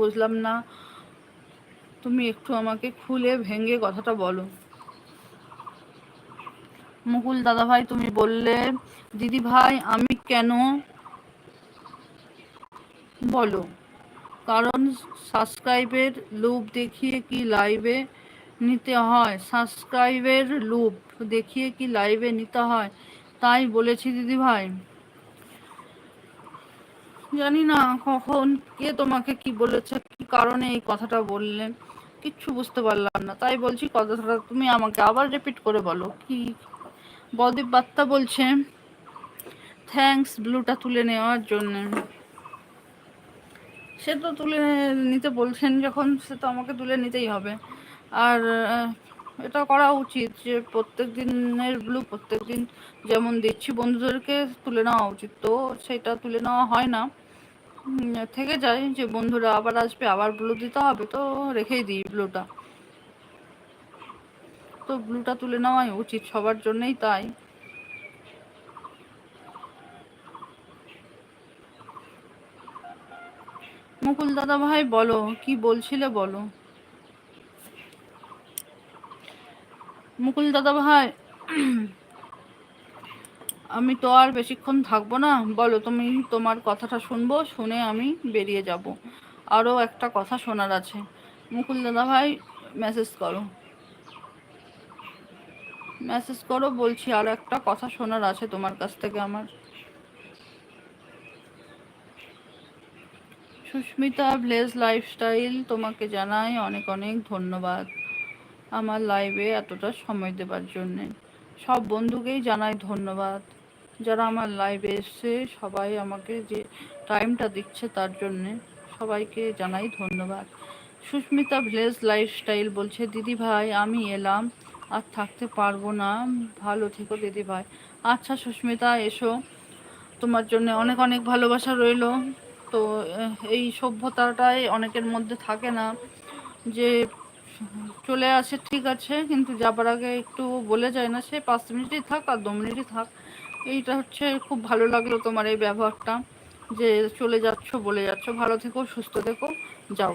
বুঝলাম না। তুমি একটু আমাকে খুলে ভেঙে কথাটা বলো। মুকুল দাদা ভাই তুমি বললে দিদি ভাই আমি কেন বলো? কারণ সাবস্ক্রাইবের লুপ দেখিয়ে কি লাইভে নিতে হয়? সাবস্ক্রাইবের লুপ দেখিয়ে কি লাইভে নিতে হয়? তাই বলেছি দিদি ভাই জানি না কখন, কে তোমাকে কি বলেছে, কি কারণে এই কথাটা বললেন কিচ্ছু বুঝতে পারলাম না। তাই বলছি, কথাটা তুমি আমাকে আবার রিপিট করে বলো। কি? বদীপ বার্তা বলছে থ্যাঙ্কস ব্লুটা তুলে নেওয়ার জন্য। সে তো তুলে নিতে বলছেন যখন, সে তো আমাকে তুলে নিতেই হবে। আর এটা করা উচিত যে প্রত্যেক দিনের ব্লু প্রত্যেক দিন যেমন দিচ্ছি বন্ধুদেরকে তুলে নেওয়া উচিত। তো সেটা তুলে নেওয়া হয় না। থেকে যায় যে বন্ধুরা আবার আসবে, আবার ব্লু দিতে হবে, তো রেখেই দিই ব্লুটা তো ব্লুটা তুলে নেওয়াই উচিত, সবার জন্যই তাই। মুকুল দাদা ভাই বলো, কি বলছিলে বলো? মুকুল দাদা ভাই, আমি তো আর বেশিক্ষণ থাকব না। বলো তুমি তোমার কথাটা শুনব, শুনে আমি বেরিয়ে যাব। আরও একটা কথা শোনার আছে। মুকুল দাদা ভাই মেসেজ করো। মেসেজ করো, বলছি আর একটা কথা শোনার আছে তোমার কাছ থেকে আমার। সুস্মিতা ব্লেজ লাইফস্টাইল তোমাকে জানাই অনেক অনেক ধন্যবাদ। আমার লাইভে এতটা সময় দেবার জন্যে। সব বন্ধুকেই জানাই ধন্যবাদ। যারা আমার লাইভে এসছে, সবাই আমাকে যে টাইমটা দিচ্ছে তার জন্যে সবাইকে জানাই ধন্যবাদ। সুস্মিতা ভিলেজ লাইফস্টাইল বলছে, দিদি ভাই, আমি এলাম, আর থাকতে পারব না। ভালো থেকো দিদি ভাই। আচ্ছা সুস্মিতা, এসো। তোমার জন্য অনেক অনেক ভালোবাসা রইল। তো এই সভ্যতাটাই অনেকের মধ্যে থাকে না যে চলে আসে, ঠিক আছে, কিন্তু যাবার আগে একটু বলে যায় না, সে পাঁচ মিনিটই থাক আর দু মিনিটই থাক। এইটা হচ্ছে খুব ভালো লাগল তোমার এই ব্যবহারটা, যে চলে যাচ্ছ, বলে যাচ্ছ। ভালো থেকো, সুস্থ থেকো, যাও।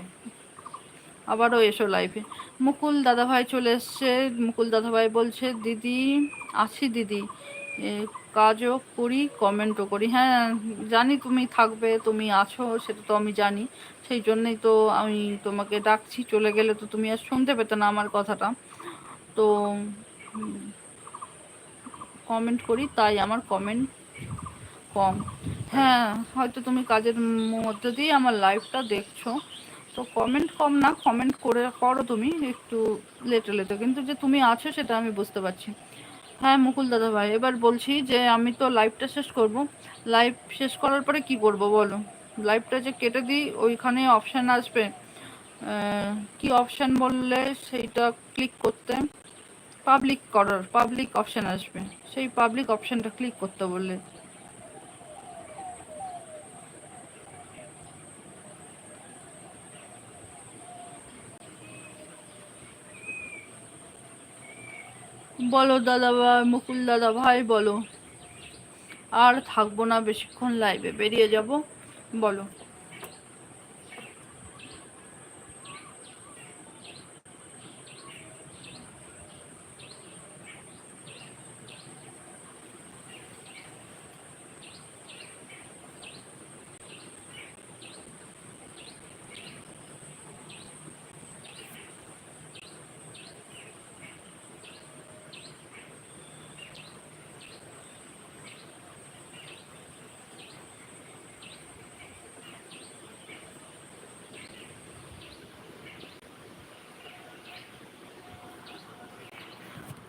আবারও এসো লাইফে মুকুল দাদাভাই চলে এসছে। মুকুল দাদাভাই বলছে, দিদি, আছি দিদি। কাজও করি কমেন্টও করি। হ্যাঁ জানি তুমি থাকবে, তুমি আছো, সেটা তো আমি জানি। সেই জন্যই তো আমি তোমাকে ডাকছি, চলে গেলে তো তুমি আর শুনতে পেতে না আমার কথাটা। তো কমেন্ট করি, তাই আমার কমেন্ট কম। হ্যাঁ হয়তো তুমি কাজের মধ্যে দিয়ে আমার লাইফটা দেখছ। তো কমেন্ট কম না কমেন্ট করে করো তুমি, একটু লেটে লেটে। কিন্তু যে তুমি আছো, সেটা আমি বুঝতে পারছি। হ্যাঁ মুকুল দাদা ভাই, এবার বলছি যে আমি তো লাইভটা শেষ করব। লাইভ শেষ করার পরে কি করব বলো? লাইভটা যে কেটে দিই, ওইখানে অপশান আসবে। কি অপশান বললে সেইটা ক্লিক করতে। পাবলিক করার পাবলিক অপশান আসবে। সেই পাবলিক অপশানটা ক্লিক করতে বললে। বলো দাদা ভাই মুকুল দাদা, ভাই বলো। আর থাকব না বেশিক্ষণ লাইভে বেরিয়ে যাব, বলো।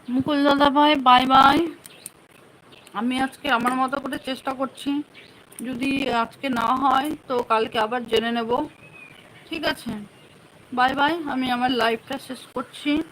মুকুল দাদা ভাই, বাই বাই। আমি আজকে আমার মতো করে চেষ্টা করছি। যদি আজকে না হয়, তো কালকে আবার জেনে নেব। ঠিক আছে? বাই বাই, আমি আমার লাইফটা শেষ করছি।